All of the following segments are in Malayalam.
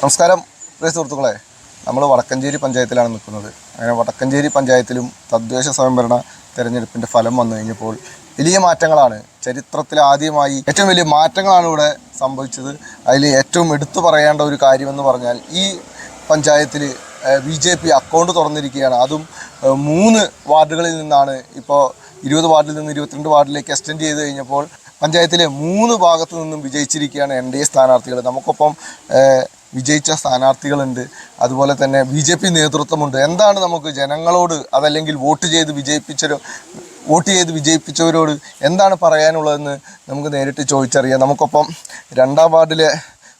നമസ്കാരം പ്രിയ സുഹൃത്തുക്കളെ. നമ്മൾ വടക്കഞ്ചേരി പഞ്ചായത്തിലാണ് നിൽക്കുന്നത്. അങ്ങനെ വടക്കഞ്ചേരി പഞ്ചായത്തിലും തദ്ദേശ സ്വയംഭരണ തെരഞ്ഞെടുപ്പിന്റെ ഫലം വന്നു കഴിഞ്ഞപ്പോൾ വലിയ മാറ്റങ്ങളാണ്. ചരിത്രത്തിൽ ആദ്യമായി ഏറ്റവും വലിയ മാറ്റങ്ങളാണ് ഇവിടെ സംഭവിച്ചത്. അതിൽ ഏറ്റവും എടുത്തു പറയേണ്ട ഒരു കാര്യമെന്ന് പറഞ്ഞാൽ ഈ പഞ്ചായത്തിൽ ബി ജെ പി അക്കൗണ്ട് തുറന്നിരിക്കുകയാണ്. അതും മൂന്ന് വാർഡുകളിൽ നിന്നാണ് ഇപ്പോൾ ഇരുപത് വാർഡിൽ നിന്ന് ഇരുപത്തിരണ്ട് വാർഡിലേക്ക് എക്സ്റ്റെൻഡ് ചെയ്ത് കഴിഞ്ഞപ്പോൾ പഞ്ചായത്തിലെ മൂന്ന് ഭാഗത്തു നിന്നും വിജയിച്ചിരിക്കുകയാണ് എൻ ഡി എ സ്ഥാനാർത്ഥികൾ. നമുക്കൊപ്പം വിജയിച്ച സ്ഥാനാർത്ഥികളുണ്ട്. അതുപോലെ തന്നെ ബി ജെ പി നേതൃത്വമുണ്ട്. എന്താണ് നമുക്ക് ജനങ്ങളോട് അതല്ലെങ്കിൽ വോട്ട് ചെയ്ത് വിജയിപ്പിച്ചവരോ വോട്ട് ചെയ്ത് വിജയിപ്പിച്ചവരോട് എന്താണ് പറയാനുള്ളതെന്ന് നമുക്ക് നേരിട്ട് ചോദിച്ചറിയാം. നമുക്കൊപ്പം രണ്ടാം വാർഡിലെ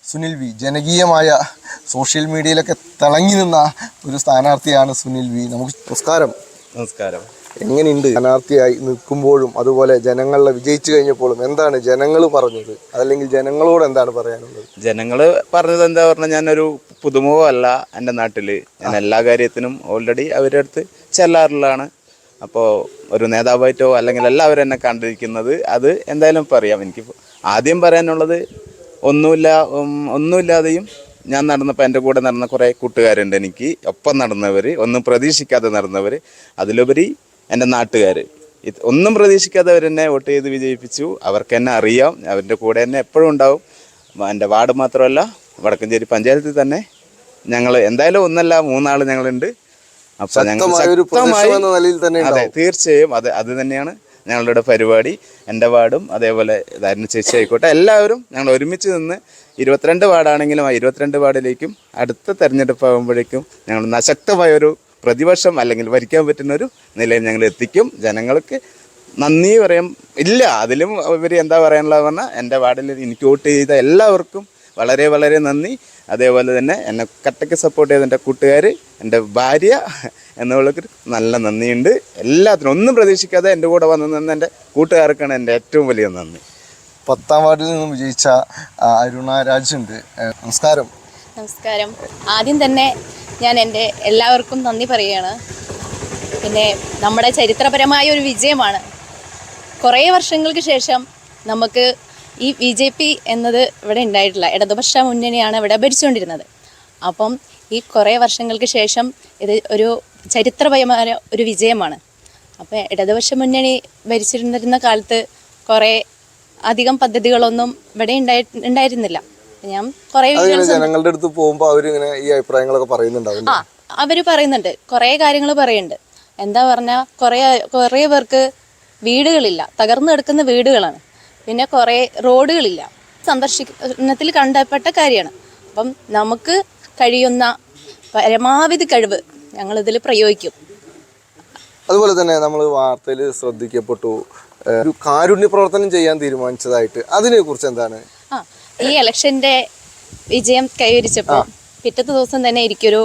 സുനിൽ വി. ജനകീയമായ സോഷ്യൽ മീഡിയയിലൊക്കെ തിളങ്ങി നിന്ന ഒരു സ്ഥാനാർത്ഥിയാണ് സുനിൽ വി. നമുക്ക് നമസ്കാരം. നമസ്കാരം. എങ്ങനെയുണ്ട്? സ്ഥാനാർത്ഥിയായി നിൽക്കുമ്പോഴും അതുപോലെ ജനങ്ങളെ വിജയിച്ചു കഴിഞ്ഞപ്പോഴും എന്താണ് ജനങ്ങൾ പറഞ്ഞത്? അതല്ലെങ്കിൽ ജനങ്ങളോട് എന്താണ് പറയാനുള്ളത്? ജനങ്ങൾ പറഞ്ഞത് എന്താ പറഞ്ഞാൽ ഞാനൊരു പുതുമുഖമല്ല എന്റെ നാട്ടിൽ ഞാൻ എല്ലാ കാര്യത്തിനും ഓൾറെഡി അവരുടെ അടുത്ത് ചെല്ലാറുള്ളതാണ്. അപ്പോൾ ഒരു നേതാവായിട്ടോ അല്ലെങ്കിൽ എല്ലാവരും എന്നെ കണ്ടിരിക്കുന്നത് അത് എന്തായാലും പറയാം എനിക്ക് ആദ്യം പറയാനുള്ളത് ഒന്നുമില്ല ഒന്നുമില്ലാതെയും ഞാൻ നടന്നപ്പോൾ എന്റെ കൂടെ നടന്ന കുറേ കൂട്ടുകാരുണ്ട് എനിക്ക്. ഒപ്പം നടന്നവർ ഒന്നും പ്രതീക്ഷിക്കാതെ നടന്നവർ അതിലുപരി എന്റെ നാട്ടുകാർ ഒന്നും പ്രതീക്ഷിക്കാതെ അവരെന്നെ വോട്ട് ചെയ്ത് വിജയിപ്പിച്ചു. അവർക്ക് എന്നെ അറിയാം. അവരുടെ കൂടെ തന്നെ എപ്പോഴും ഉണ്ടാവും. എന്റെ വാർഡ് മാത്രമല്ല വടക്കഞ്ചേരി പഞ്ചായത്തിൽ തന്നെ ഞങ്ങൾ എന്തായാലും ഒന്നല്ല മൂന്നാൾ ഞങ്ങളുണ്ട്. അപ്പം ഞങ്ങൾ ശക്തമായ എന്ന അതെ തീർച്ചയായും അത് അത് തന്നെയാണ് ഞങ്ങളുടെ പരിപാടി. എന്റെ വാർഡും അതേപോലെ ധാരണ ചേച്ചി ആയിക്കോട്ടെ. എല്ലാവരും ഞങ്ങൾ ഒരുമിച്ച് നിന്ന് ഇരുപത്തിരണ്ട് വാർഡാണെങ്കിലും ആ ഇരുപത്തിരണ്ട് വാർഡിലേക്കും അടുത്ത തെരഞ്ഞെടുപ്പ് ആകുമ്പോഴേക്കും ഞങ്ങൾ നശക്തമായ ഒരു പ്രതിപക്ഷം അല്ലെങ്കിൽ ഭരിക്കാൻ പറ്റുന്ന ഒരു നിലയിൽ ഞങ്ങൾ എത്തിക്കും. ജനങ്ങൾക്ക് നന്ദി പറയാം. ഇല്ല അതിലും ഇവർ എന്താ പറയാനുള്ളത് പറഞ്ഞാൽ എന്റെ വാർഡിൽ എനിക്ക് വോട്ട് ചെയ്ത എല്ലാവർക്കും വളരെ വളരെ നന്ദി. അതേപോലെ തന്നെ എന്നെ കട്ടയ്ക്ക് സപ്പോർട്ട് ചെയ്ത എന്റെ കൂട്ടുകാർ എന്റെ ഭാര്യ എന്നുള്ളവർക്ക് നല്ല നന്ദിയുണ്ട്. എല്ലാത്തിനും ഒന്നും പ്രതീക്ഷിക്കാതെ എന്റെ കൂടെ വന്നു നിന്ന് എന്റെ കൂട്ടുകാർക്കാണ് എന്റെ ഏറ്റവും വലിയ നന്ദി. പത്താം വാർഡിൽ നിന്നും വിജയിച്ച അരുണ രാജുണ്ട്. നമസ്കാരം. നമസ്കാരം. ആദ്യം തന്നെ ഞാൻ എന്റെ എല്ലാവർക്കും നന്ദി പറയുകയാണ്. പിന്നെ നമ്മുടെ ചരിത്രപരമായ ഒരു വിജയമാണ്. കുറേ വർഷങ്ങൾക്ക് ശേഷം നമുക്ക് ഈ ബി ജെ പി എന്നത് ഇവിടെ ഉണ്ടായിട്ടില്ല. ഇടതുപക്ഷ മുന്നണിയാണ് ഇവിടെ ഭരിച്ചുകൊണ്ടിരുന്നത്. അപ്പം ഈ കുറേ വർഷങ്ങൾക്ക് ശേഷം ഇത് ഒരു ചരിത്രപരമായ ഒരു വിജയമാണ്. അപ്പോൾ ഇടതുപക്ഷ മുന്നണി ഭരിച്ചിരുന്നിരുന്ന കാലത്ത് കുറേ അധികം പദ്ധതികളൊന്നും ഇവിടെ ഉണ്ടായി ഉണ്ടായിരുന്നില്ല. ഞാൻ കുറേ ജനങ്ങളുടെ അടുത്ത് പോകുമ്പോൾ അവരിങ്ങനെ ഈ അഭിപ്രായങ്ങളൊക്കെ പറയുന്നുണ്ടാവും ആ അവർ പറയുന്നുണ്ട്. കുറേ കാര്യങ്ങൾ പറയുന്നുണ്ട്. എന്താ പറഞ്ഞാൽ കുറേ കുറെ പേർക്ക് വീടുകളില്ല. തകർന്നു കിടക്കുന്ന വീടുകളാണ്. പിന്നെ കുറേ റോഡുകളില്ല. സന്ദർശനത്തിൽ കണ്ടപ്പെട്ട കാര്യമാണ്. അപ്പം നമുക്ക് കഴിയുന്ന പരമാവധി കഴിവ് ഞങ്ങൾ ഇതിൽ പ്രയോഗിക്കും. അതുപോലെ തന്നെ നമ്മൾ വാർത്തയിൽ ശ്രദ്ധിക്കപ്പെട്ടു. ഒരു കാരുണ്യ പ്രവർത്തനം ചെയ്യാൻ തീരുമാനിച്ചതായിട്ട് അതിനെ കുറിച്ച് എന്താണ് ഈ ഇലക്ഷന്റെ വിജയം കൈവരിച്ചപ്പോൾ പിറ്റത്തെ ദിവസം തന്നെ എനിക്കൊരു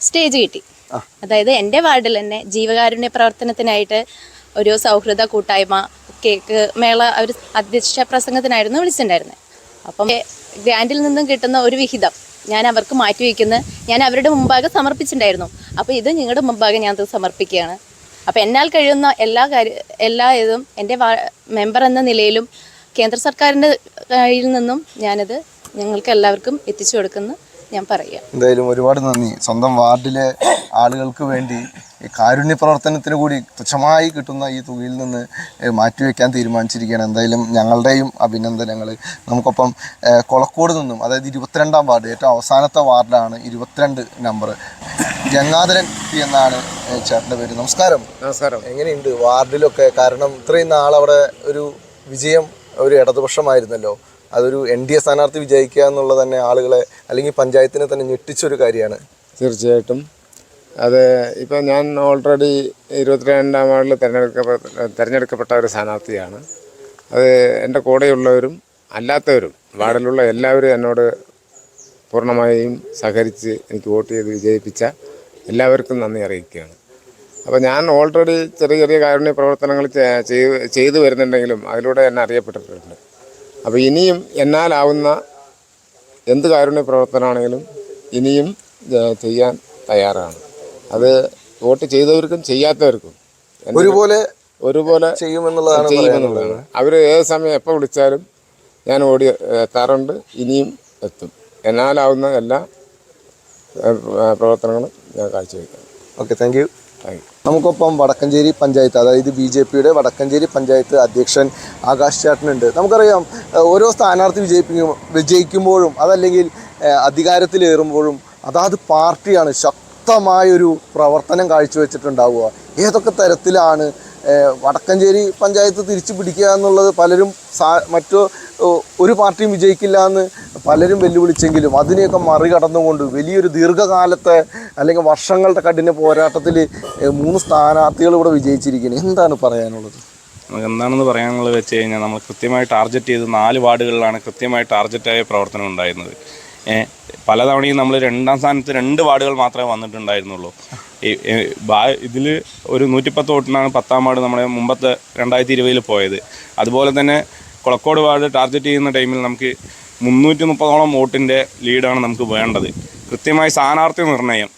സ്റ്റേജ് കിട്ടി. അതായത് എന്റെ വാർഡിൽ തന്നെ ജീവകാരുണ്യ പ്രവർത്തനത്തിനായിട്ട് ഒരു സൗഹൃദ കൂട്ടായ്മ കേക്ക് മേള ഒരു അധ്യക്ഷ പ്രസംഗത്തിനായിരുന്നു വിളിച്ചിട്ടുണ്ടായിരുന്നത് അപ്പം ഗ്രാൻഡിൽ നിന്നും കിട്ടുന്ന ഒരു വിഹിതം ഞാൻ അവർക്ക് മാറ്റിവെക്കുന്ന ഞാൻ അവരുടെ മുമ്പാകെ സമർപ്പിച്ചിട്ടുണ്ടായിരുന്നു. അപ്പോൾ ഇത് നിങ്ങളുടെ മുമ്പാകെ ഞാൻ സമർപ്പിക്കുകയാണ്. അപ്പോൾ എന്നാൽ കഴിയുന്ന എല്ലാ കാര്യ എല്ലാ ഇതും എന്റെ മെമ്പർ എന്ന നിലയിലും കേന്ദ്ര സർക്കാരിന്റെ കയ്യിൽ നിന്നും ഞാനത് ഞങ്ങൾക്ക് എല്ലാവർക്കും എത്തിച്ചു കൊടുക്കുന്ന. ഞാൻ പറയാം എന്തായാലും ഒരുപാട് നന്ദി. സ്വന്തം വാർഡിലെ ആളുകൾക്ക് വേണ്ടി ഈ കാരുണ്യ പ്രവർത്തനത്തിന് കൂടി തുച്ഛമായി കിട്ടുന്ന ഈ തുകയിൽ നിന്ന് മാറ്റിവെക്കാൻ തീരുമാനിച്ചിരിക്കുകയാണ്. എന്തായാലും ഞങ്ങളുടെയും അഭിനന്ദനങ്ങൾ. നമുക്കൊപ്പം കൊളക്കോട് നിന്നും അതായത് ഇരുപത്തിരണ്ടാം വാർഡ് ഏറ്റവും അവസാനത്തെ വാർഡാണ് ഇരുപത്തിരണ്ട് നമ്പർ. ഗംഗാധരൻ പി എന്നാണ് ചേട്ടന്റെ പേര്. നമസ്കാരം. നമസ്കാരം. എങ്ങനെയുണ്ട് വാർഡിലൊക്കെ? കാരണം ഇത്രയും നാളവിടെ ഒരു വിജയം ഒരു ഇടതുപക്ഷമായിരുന്നല്ലോ. അതൊരു എൻ ഡി എ സ്ഥാനാർത്ഥി വിജയിക്കുക എന്നുള്ളത് തന്നെ ആളുകളെ അല്ലെങ്കിൽ പഞ്ചായത്തിനെ തന്നെ ഞെട്ടിച്ചൊരു കാര്യമാണ്. തീർച്ചയായിട്ടും. അത് ഇപ്പം ഞാൻ ഓൾറെഡി ഇരുപത്തിരണ്ടാം വാർഡിൽ തിരഞ്ഞെടുക്കപ്പെട്ട തിരഞ്ഞെടുക്കപ്പെട്ട ഒരു സ്ഥാനാർത്ഥിയാണ്. അത് എന്റെ കൂടെയുള്ളവരും അല്ലാത്തവരും വാർഡിലുള്ള എല്ലാവരും എന്നോട് പൂർണമായും സഹകരിച്ച് എനിക്ക് വോട്ട് ചെയ്ത് വിജയിപ്പിച്ച എല്ലാവർക്കും നന്ദി അറിയിക്കുകയാണ്. അപ്പോൾ ഞാൻ ഓൾറെഡി ചെറിയ ചെറിയ കാരുണ്യ പ്രവർത്തനങ്ങൾ ചെയ്ത് ചെയ്തു വരുന്നുണ്ടെങ്കിലും അതിലൂടെ എന്നെ അറിയപ്പെട്ടിട്ടുണ്ട്. അപ്പോൾ ഇനിയും എന്നാലാവുന്ന എന്ത് കാരുണ്യ പ്രവർത്തനമാണെങ്കിലും ഇനിയും ചെയ്യാൻ തയ്യാറാണ്. അത് വോട്ട് ചെയ്തവർക്കും ചെയ്യാത്തവർക്കും ഒരുപോലെ ഒരുപോലെ ചെയ്യുമെന്നുള്ളതാണ് ചെയ്യുമെന്നുള്ളതാണ്. അവർ ഏത് സമയം എപ്പോൾ വിളിച്ചാലും ഞാൻ ഓടി എത്താറുണ്ട്. ഇനിയും എത്തും. എന്നാലാവുന്ന എല്ലാ പ്രവർത്തനങ്ങളും ഞാൻ കാഴ്ചവെക്കാം okay thank you thank you നമുക്കൊപ്പം വടക്കഞ്ചേരി പഞ്ചായത്ത് അതായത് ബി ജെ പിയുടെ വടക്കഞ്ചേരി പഞ്ചായത്ത് അധ്യക്ഷൻ ആകാശ് ചേട്ടനുണ്ട്. നമുക്കറിയാം ഓരോ സ്ഥാനാർത്ഥി വിജയിപ്പിക്കും വിജയിക്കുമ്പോഴും അതല്ലെങ്കിൽ അധികാരത്തിലേറുമ്പോഴും അതാത് പാർട്ടിയാണ് ശക്തമായൊരു പ്രവർത്തനം കാഴ്ചവെച്ചിട്ടുണ്ടാവുക. ഏതൊക്കെ തരത്തിലാണ് വടക്കഞ്ചേരി പഞ്ചായത്ത് തിരിച്ചു പിടിക്കുക എന്നുള്ളത് പലരും സാ മറ്റു ഒരു പാർട്ടിയും വിജയിക്കില്ല എന്ന് പലരും വെല്ലുവിളിച്ചെങ്കിലും അതിനെയൊക്കെ മറികടന്നുകൊണ്ട് വലിയൊരു ദീർഘകാലത്തെ അല്ലെങ്കിൽ വർഷങ്ങളുടെ കഠിന പോരാട്ടത്തിൽ മൂന്ന് സ്ഥാനാർത്ഥികൾ ഇവിടെ വിജയിച്ചിരിക്കുന്നത് എന്താണ് പറയാനുള്ളത്? നമുക്ക് എന്താണെന്ന് പറയാനുള്ളത് വെച്ച് കഴിഞ്ഞാൽ നമ്മൾ കൃത്യമായി ടാർഗറ്റ് ചെയ്ത് നാല് വാർഡുകളിലാണ് കൃത്യമായി ടാർഗറ്റായ പ്രവർത്തനം ഉണ്ടായിരുന്നത്. പലതവണയും നമ്മൾ രണ്ടാം സ്ഥാനത്ത് രണ്ട് വാർഡുകൾ മാത്രമേ വന്നിട്ടുണ്ടായിരുന്നുള്ളൂ. ഇതിൽ ഒരു നൂറ്റിപ്പത്ത് വോട്ടിനാണ് പത്താം വാർഡ് നമ്മുടെ മുമ്പത്തെ രണ്ടായിരത്തി ഇരുപതിൽ പോയത്. അതുപോലെ തന്നെ കൊളക്കോട് വാർഡ് ടാർഗറ്റ് ചെയ്യുന്ന ടൈമിൽ നമുക്ക് മുന്നൂറ്റി മുപ്പതോളം വോട്ടിന്റെ ലീഡാണ് നമുക്ക് വേണ്ടത്. കൃത്യമായി സ്ഥാനാർത്ഥി നിർണയം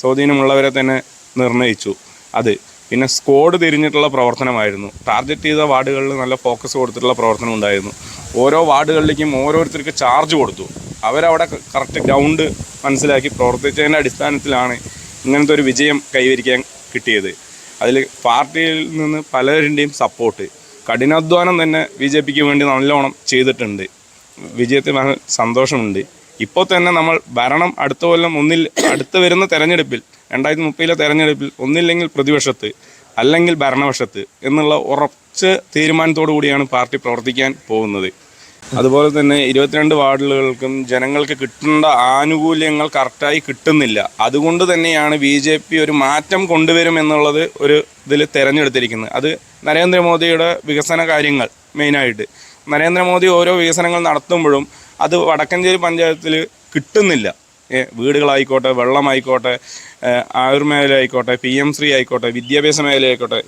സ്വാധീനമുള്ളവരെ തന്നെ നിർണയിച്ചു. അത് പിന്നെ സ്കോഡ് തിരിഞ്ഞിട്ടുള്ള പ്രവർത്തനമായിരുന്നു. ടാർഗറ്റ് ചെയ്ത വാർഡുകളിൽ നല്ല ഫോക്കസ് കൊടുത്തിട്ടുള്ള പ്രവർത്തനം ഉണ്ടായിരുന്നു. ഓരോ വാർഡുകളിലേക്കും ഓരോരുത്തർക്ക് ചാർജ് കൊടുത്തു. അവരവിടെ കറക്റ്റ് ഗ്രൗണ്ട് മനസ്സിലാക്കി പ്രവർത്തിച്ചതിന്റെ അടിസ്ഥാനത്തിലാണ് ഇങ്ങനത്തെ ഒരു വിജയം കൈവരിക്കാൻ കിട്ടിയത്. അതിൽ പാർട്ടിയിൽ നിന്ന് പലരുടെയും സപ്പോർട്ട് കഠിനാധ്വാനം തന്നെ ബി ജെ പിക്ക് വേണ്ടി നല്ലോണം ചെയ്തിട്ടുണ്ട്. വിജയത്തിൽ സന്തോഷമുണ്ട്. ഇപ്പോൾ തന്നെ നമ്മൾ ഭരണം അടുത്ത കൊല്ലം ഒന്നിൽ അടുത്ത് വരുന്ന തെരഞ്ഞെടുപ്പിൽ രണ്ടായിരത്തി മുപ്പതിലെ തെരഞ്ഞെടുപ്പിൽ ഒന്നില്ലെങ്കിൽ പ്രതിപക്ഷത്ത് അല്ലെങ്കിൽ ഭരണപക്ഷത്ത് എന്നുള്ള ഉറച്ച തീരുമാനത്തോടു കൂടിയാണ് പാർട്ടി പ്രവർത്തിക്കാൻ പോകുന്നത്. അതുപോലെ തന്നെ ഇരുപത്തിരണ്ട് വാർഡുകൾക്കും ജനങ്ങൾക്ക് കിട്ടേണ്ട ആനുകൂല്യങ്ങൾ കറക്റ്റായി കിട്ടുന്നില്ല. അതുകൊണ്ട് തന്നെയാണ് ബി ജെ പി ഒരു മാറ്റം കൊണ്ടുവരും എന്നുള്ളത് ഒരു ഇതിൽ തിരഞ്ഞെടുത്തിരിക്കുന്നത്. അത് നരേന്ദ്രമോദിയുടെ വികസന കാര്യങ്ങൾ മെയിനായിട്ട്. നരേന്ദ്രമോദി ഓരോ വികസനങ്ങൾ നടത്തുമ്പോഴും അത് വടക്കഞ്ചേരി പഞ്ചായത്തിൽ കിട്ടുന്നില്ല. വീടുകളായിക്കോട്ടെ വെള്ളമായിക്കോട്ടെ ആയുർമേഖല ആയിക്കോട്ടെ പി എം ശ്രീ ആയിക്കോട്ടെ വിദ്യാഭ്യാസ മേഖല ആയിക്കോട്ടെ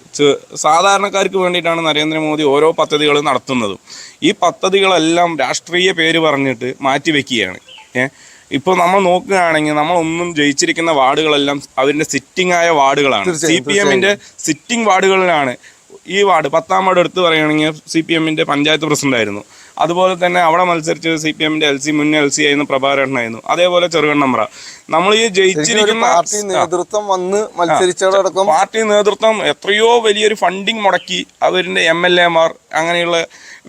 സാധാരണക്കാർക്ക് വേണ്ടിയിട്ടാണ് നരേന്ദ്രമോദി ഓരോ പദ്ധതികൾ നടത്തുന്നതും. ഈ പദ്ധതികളെല്ലാം രാഷ്ട്രീയ പേര് പറഞ്ഞിട്ട് മാറ്റിവെക്കുകയാണ്. ഏഹ് ഇപ്പോൾ നമ്മൾ നോക്കുകയാണെങ്കിൽ നമ്മളൊന്നും ജയിച്ചിരിക്കുന്ന വാർഡുകളെല്ലാം അവരുടെ സിറ്റിംഗ് ആയ വാർഡുകളാണ് സി പി എമ്മിന്റെ സിറ്റിംഗ് വാർഡുകളിലാണ് ഈ വാർഡ് പത്താം വാർഡ് എടുത്ത് പറയുകയാണെങ്കിൽ സി പി എമ്മിന്റെ പഞ്ചായത്ത് പ്രസിഡന്റ് ആയിരുന്നു. അതുപോലെ തന്നെ അവിടെ മത്സരിച്ച് സി പി എമ്മിന്റെ എൽ സി മുൻ എൽ സി ആയിരുന്നു പ്രഭാകരനായിരുന്നു അതേപോലെ ചെറുകണ്ണമ്പ്ര നമ്മൾ ഈ ജയിച്ചിരിക്കുന്ന പാർട്ടി നേതൃത്വം വന്ന് മത്സരിച്ചതടക്കം പാർട്ടി നേതൃത്വം എത്രയോ വലിയൊരു ഫണ്ടിങ് മുടക്കി അവരിന്റെ എം എൽ എമാർ അങ്ങനെയുള്ള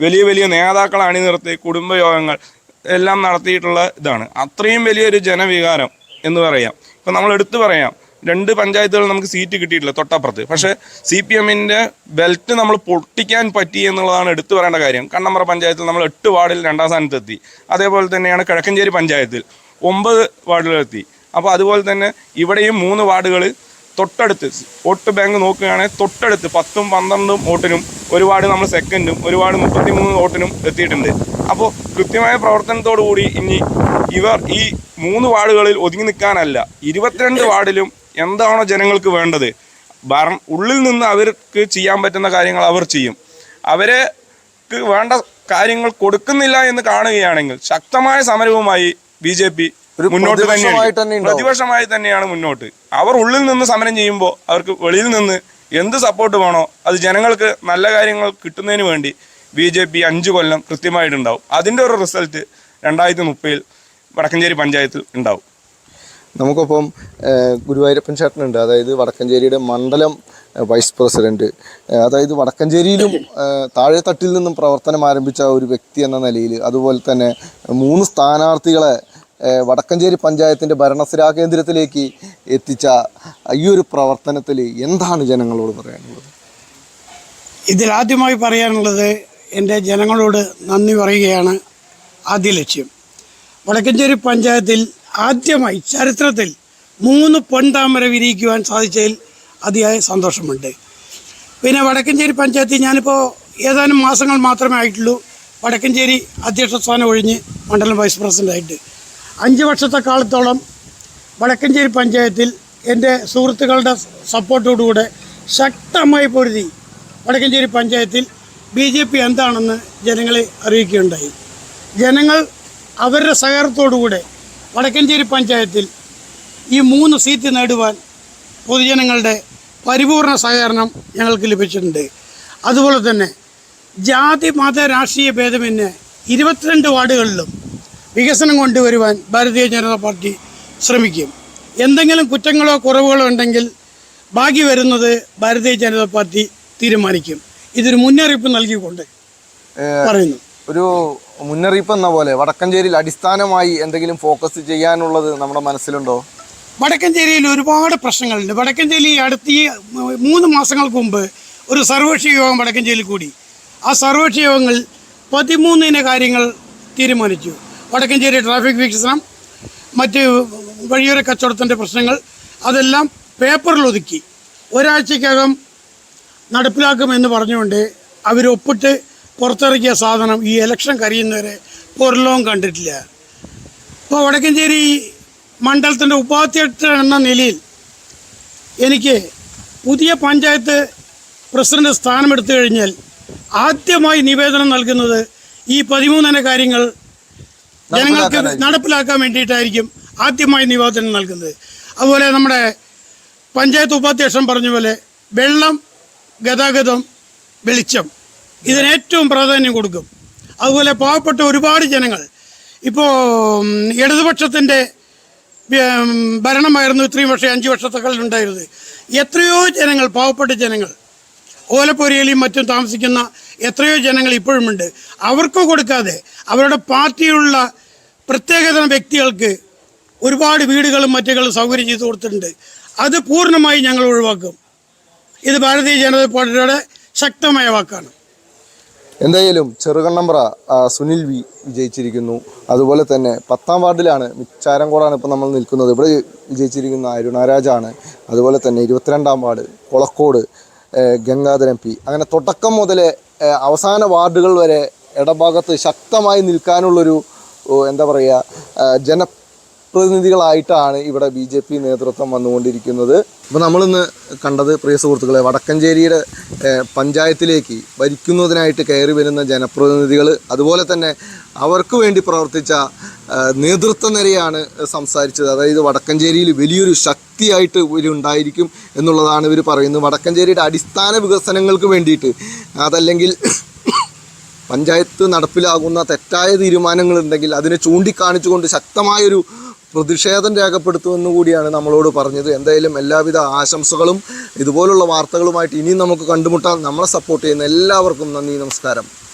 വലിയ വലിയ നേതാക്കളെ അണിനിർത്തി കുടുംബയോഗങ്ങൾ എല്ലാം നടത്തിയിട്ടുള്ള ഇതാണ്. അത്രയും വലിയൊരു ജനവികാരം എന്ന് പറയാം. ഇപ്പം നമ്മൾ എടുത്തു പറയാം. രണ്ട് പഞ്ചായത്തുകൾ നമുക്ക് സീറ്റ് കിട്ടിയിട്ടില്ല തൊട്ടപ്പുറത്ത്. പക്ഷേ സി പി എമ്മിന്റെ ബെൽറ്റ് നമ്മൾ പൊട്ടിക്കാൻ പറ്റി എന്നുള്ളതാണ് എടുത്തു പറയേണ്ട കാര്യം. കണ്ണമ്പ്ര പഞ്ചായത്തിൽ നമ്മൾ എട്ട് വാർഡിൽ രണ്ടാം സ്ഥാനത്തെത്തി. അതേപോലെ തന്നെയാണ് കിഴക്കഞ്ചേരി പഞ്ചായത്തിൽ ഒമ്പത് വാർഡുകളിലെത്തി. അപ്പോൾ അതുപോലെ തന്നെ ഇവിടെയും മൂന്ന് വാർഡുകൾ തൊട്ടടുത്ത് വോട്ട് ബാങ്ക് നോക്കുകയാണെങ്കിൽ തൊട്ടടുത്ത് പത്തും പന്ത്രണ്ടും വോട്ടിനും ഒരുപാട് നമ്മൾ സെക്കൻഡും ഒരുപാട് മുപ്പത്തിമൂന്ന് വോട്ടിനും എത്തിയിട്ടുണ്ട്. അപ്പോൾ കൃത്യമായ പ്രവർത്തനത്തോടു കൂടി ഇനി ഇവർ ഈ മൂന്ന് വാർഡുകളിൽ ഒതുങ്ങി നിൽക്കാനല്ല ഇരുപത്തിരണ്ട് വാർഡിലും എന്താണോ ജനങ്ങൾക്ക് വേണ്ടത്. ഭരണം ഉള്ളിൽ നിന്ന് അവർക്ക് ചെയ്യാൻ പറ്റുന്ന കാര്യങ്ങൾ അവർ ചെയ്യും. അവരെ വേണ്ട കാര്യങ്ങൾ കൊടുക്കുന്നില്ല എന്ന് കാണുകയാണെങ്കിൽ ശക്തമായ സമരവുമായി ബി ജെ പി മുന്നോട്ട് തന്നെ തന്നെയാണ്. പ്രതിപക്ഷമായി തന്നെയാണ് മുന്നോട്ട്. അവർ ഉള്ളിൽ നിന്ന് സമരം ചെയ്യുമ്പോൾ അവർക്ക് വെളിയിൽ നിന്ന് എന്ത് സപ്പോർട്ട് വേണോ അത് ജനങ്ങൾക്ക് നല്ല കാര്യങ്ങൾ കിട്ടുന്നതിന് വേണ്ടി ബി ജെ പി അഞ്ച് കൊല്ലം കൃത്യമായിട്ടുണ്ടാവും. അതിന്റെ ഒരു റിസൾട്ട് രണ്ടായിരത്തി മുപ്പതിൽ വടക്കഞ്ചേരി പഞ്ചായത്തിൽ ഉണ്ടാവും. നമുക്കൊപ്പം ഗുരുവായൂരപ്പൻ ചേട്ടനുണ്ട്. അതായത് വടക്കഞ്ചേരിയുടെ മണ്ഡലം വൈസ് പ്രസിഡന്റ്. അതായത് വടക്കഞ്ചേരിയിലും താഴെ തട്ടിൽ നിന്നും പ്രവർത്തനം ആരംഭിച്ച ഒരു വ്യക്തി എന്ന നിലയിൽ അതുപോലെ തന്നെ മൂന്ന് സ്ഥാനാർത്ഥികളെ വടക്കഞ്ചേരി പഞ്ചായത്തിന്റെ ഭരണസിരാ കേന്ദ്രത്തിലേക്ക് എത്തിച്ച ഈ ഒരു പ്രവർത്തനത്തിൽ എന്താണ് ജനങ്ങളോട് പറയാനുള്ളത്? ഇതിലാദ്യമായി പറയാനുള്ളത് എന്റെ ജനങ്ങളോട് നന്ദി പറയുകയാണ് ആദ്യ ലക്ഷ്യം. വടക്കഞ്ചേരി പഞ്ചായത്തിൽ ആദ്യമായി ചരിത്രത്തിൽ മൂന്ന് പൊൻതാമര വിരിയിക്കുവാൻ സാധിച്ചതിൽ അതിയായ സന്തോഷമുണ്ട്. പിന്നെ വടക്കഞ്ചേരി പഞ്ചായത്തിൽ ഞാനിപ്പോൾ ഏതാനും മാസങ്ങൾ മാത്രമേ ആയിട്ടുള്ളൂ വടക്കഞ്ചേരി അധ്യക്ഷ സ്ഥാനം ഒഴിഞ്ഞ് മണ്ഡലം വൈസ് പ്രസിഡന്റായിട്ട് അഞ്ച് വർഷത്തെ കാലത്തോളം വടക്കഞ്ചേരി പഞ്ചായത്തിൽ എന്റെ സുഹൃത്തുക്കളുടെ സപ്പോർട്ടോടുകൂടെ ശക്തമായി പൊരുതി വടക്കഞ്ചേരി പഞ്ചായത്തിൽ ബി ജെ പി എന്താണെന്ന് ജനങ്ങളെ അറിയിക്കുകയുണ്ടായി. ജനങ്ങൾ അവരുടെ സഹകരണത്തോടുകൂടെ വടക്കഞ്ചേരി പഞ്ചായത്തിൽ ഈ മൂന്ന് സീറ്റ് നേടുവാൻ പൊതുജനങ്ങളുടെ പരിപൂർണ സഹകരണം ഞങ്ങൾക്ക് ലഭിച്ചിട്ടുണ്ട്. അതുപോലെ തന്നെ ജാതി മത രാഷ്ട്രീയ ഭേദമെന്ന് ഇരുപത്തിരണ്ട് വാർഡുകളിലും വികസനം കൊണ്ടുവരുവാൻ ഭാരതീയ ജനതാ പാർട്ടി ശ്രമിക്കും. എന്തെങ്കിലും കുറ്റങ്ങളോ കുറവുകളോ ഉണ്ടെങ്കിൽ ബാക്കി വരുന്നത് ഭാരതീയ ജനതാ പാർട്ടി തീരുമാനിക്കും. ഇതൊരു മുന്നറിയിപ്പ് നൽകിക്കൊണ്ട് പറയുന്നു. ഒരു മുന്നറിയിപ്പ് എന്ന പോലെ വടക്കഞ്ചേരിയിൽ അടിസ്ഥാനമായി എന്തെങ്കിലും ഫോക്കസ് ചെയ്യാനുള്ളത് നമ്മുടെ മനസ്സിലുണ്ടോ? വടക്കഞ്ചേരിയിൽ ഒരുപാട് പ്രശ്നങ്ങളുണ്ട്. വടക്കഞ്ചേരി അടുത്ത ഈ മൂന്ന് മാസങ്ങൾക്ക് മുമ്പ് ഒരു സർവകക്ഷി യോഗം വടക്കഞ്ചേരിയിൽ കൂടി. ആ സർവകക്ഷി യോഗങ്ങൾ പതിമൂന്നിന് കാര്യങ്ങൾ തീരുമാനിച്ചു. വടക്കഞ്ചേരി ട്രാഫിക് വികസനം മറ്റ് വഴിയോര കച്ചവടത്തിന്റെ പ്രശ്നങ്ങൾ അതെല്ലാം പേപ്പറിൽ ഒതുക്കി. ഒരാഴ്ചക്കകം നടപ്പിലാക്കുമെന്ന് പറഞ്ഞുകൊണ്ട് അവർ ഒപ്പിട്ട് പുറത്തിറക്കിയ സാധനം ഈ ഇലക്ഷൻ കഴിയുന്നവരെ പുറലോകം കണ്ടിട്ടില്ല. ഇപ്പോൾ വടക്കഞ്ചേരി മണ്ഡലത്തിന്റെ ഉപാധ്യക്ഷൻ എന്ന നിലയിൽ എനിക്ക് പുതിയ പഞ്ചായത്ത് പ്രസിഡന്റ് സ്ഥാനമെടുത്തു കഴിഞ്ഞാൽ ആദ്യമായി നിവേദനം നൽകുന്നത് ഈ പതിമൂന്നര കാര്യങ്ങൾ ജനങ്ങൾക്ക് നടപ്പിലാക്കാൻ വേണ്ടിയിട്ടായിരിക്കും ആദ്യമായി നിവേദനം നൽകുന്നത്. അതുപോലെ നമ്മുടെ പഞ്ചായത്ത് ഉപാധ്യക്ഷൻ പറഞ്ഞ പോലെ വെള്ളം ഗതാഗതം വെളിച്ചം. ഇതിന് ഏറ്റവും പ്രാധാന്യം കൊടുക്കും. അതുപോലെ പാവപ്പെട്ട ഒരുപാട് ജനങ്ങൾ. ഇപ്പോൾ ഇടതുപക്ഷത്തിന്റെ ഭരണമായിരുന്നു ഇത്രയും വർഷം അഞ്ച് വർഷത്തെക്കാളിൽ ഉണ്ടായിരുന്നത്. എത്രയോ ജനങ്ങൾ പാവപ്പെട്ട ജനങ്ങൾ ഓലപ്പൊരിയിലും മറ്റും താമസിക്കുന്ന എത്രയോ ജനങ്ങൾ ഇപ്പോഴുമുണ്ട്. അവർക്ക് കൊടുക്കാതെ അവരുടെ പാർട്ടിയിലുള്ള പ്രത്യേകതരം വ്യക്തികൾക്ക് ഒരുപാട് വീടുകളും മറ്റുകളും സൗകര്യം ചെയ്തു കൊടുത്തിട്ടുണ്ട്. അത് പൂർണമായി ഞങ്ങൾ ഒഴിവാക്കും. ഇത് ഭാരതീയ ജനതാ പാർട്ടിയുടെ ശക്തമായ വാക്കാണ്. എന്തായാലും ചെറുകണ്ണമ്പ്ര സുനിൽ വി വിജയിച്ചിരിക്കുന്നു. അതുപോലെ തന്നെ പത്താം വാർഡിലാണ് മിച്ചാരംകോടാണ് ഇപ്പോൾ നമ്മൾ നിൽക്കുന്നത്. ഇവിടെ വിജയിച്ചിരിക്കുന്ന അരുണാരാജാണ് അതുപോലെ തന്നെ ഇരുപത്തിരണ്ടാം വാർഡ് കൊളക്കോട് ഗംഗാധരൻ പി. അങ്ങനെ തുടക്കം മുതൽ അവസാന വാർഡുകൾ വരെ ഇടഭാഗത്ത് ശക്തമായി നിൽക്കാനുള്ളൊരു എന്താ പറയുക ഏഹ്, ജനപ്രതിനിധികളായിട്ടാണ് ഇവിടെ ബി ജെ പി നേതൃത്വം വന്നുകൊണ്ടിരിക്കുന്നത്. അപ്പോൾ നമ്മളിന്ന് കണ്ടത് പ്രിയ സുഹൃത്തുക്കളെ വടക്കഞ്ചേരിയുടെ പഞ്ചായത്തിലേക്ക് ഭരിക്കുന്നതിനായിട്ട് കയറി വരുന്ന ജനപ്രതിനിധികൾ അതുപോലെ തന്നെ അവർക്ക് വേണ്ടി പ്രവർത്തിച്ച നേതൃത്വ നിരയാണ് സംസാരിച്ചത്. അതായത് വടക്കഞ്ചേരിയിൽ വലിയൊരു ശക്തിയായിട്ട് ഇവരുണ്ടായിരിക്കും എന്നുള്ളതാണ് ഇവർ പറയുന്നത്. വടക്കഞ്ചേരിയുടെ അടിസ്ഥാന വികസനങ്ങൾക്ക് വേണ്ടിയിട്ട് അതല്ലെങ്കിൽ പഞ്ചായത്ത് നടപ്പിലാകുന്ന തെറ്റായ തീരുമാനങ്ങളുണ്ടെങ്കിൽ അതിനെ ചൂണ്ടിക്കാണിച്ചുകൊണ്ട് ശക്തമായൊരു പ്രതിഷേധം രേഖപ്പെടുത്തുമെന്ന് കൂടിയാണ് നമ്മളോട് പറഞ്ഞത്. എന്തായാലും എല്ലാവിധ ആശംസകളും ഇതുപോലുള്ള വാർത്തകളുമായിട്ട് ഇനിയും നമുക്ക് കണ്ടുമുട്ടാം. നമ്മളെ സപ്പോർട്ട് ചെയ്യുന്ന എല്ലാവർക്കും നന്ദി നമസ്കാരം.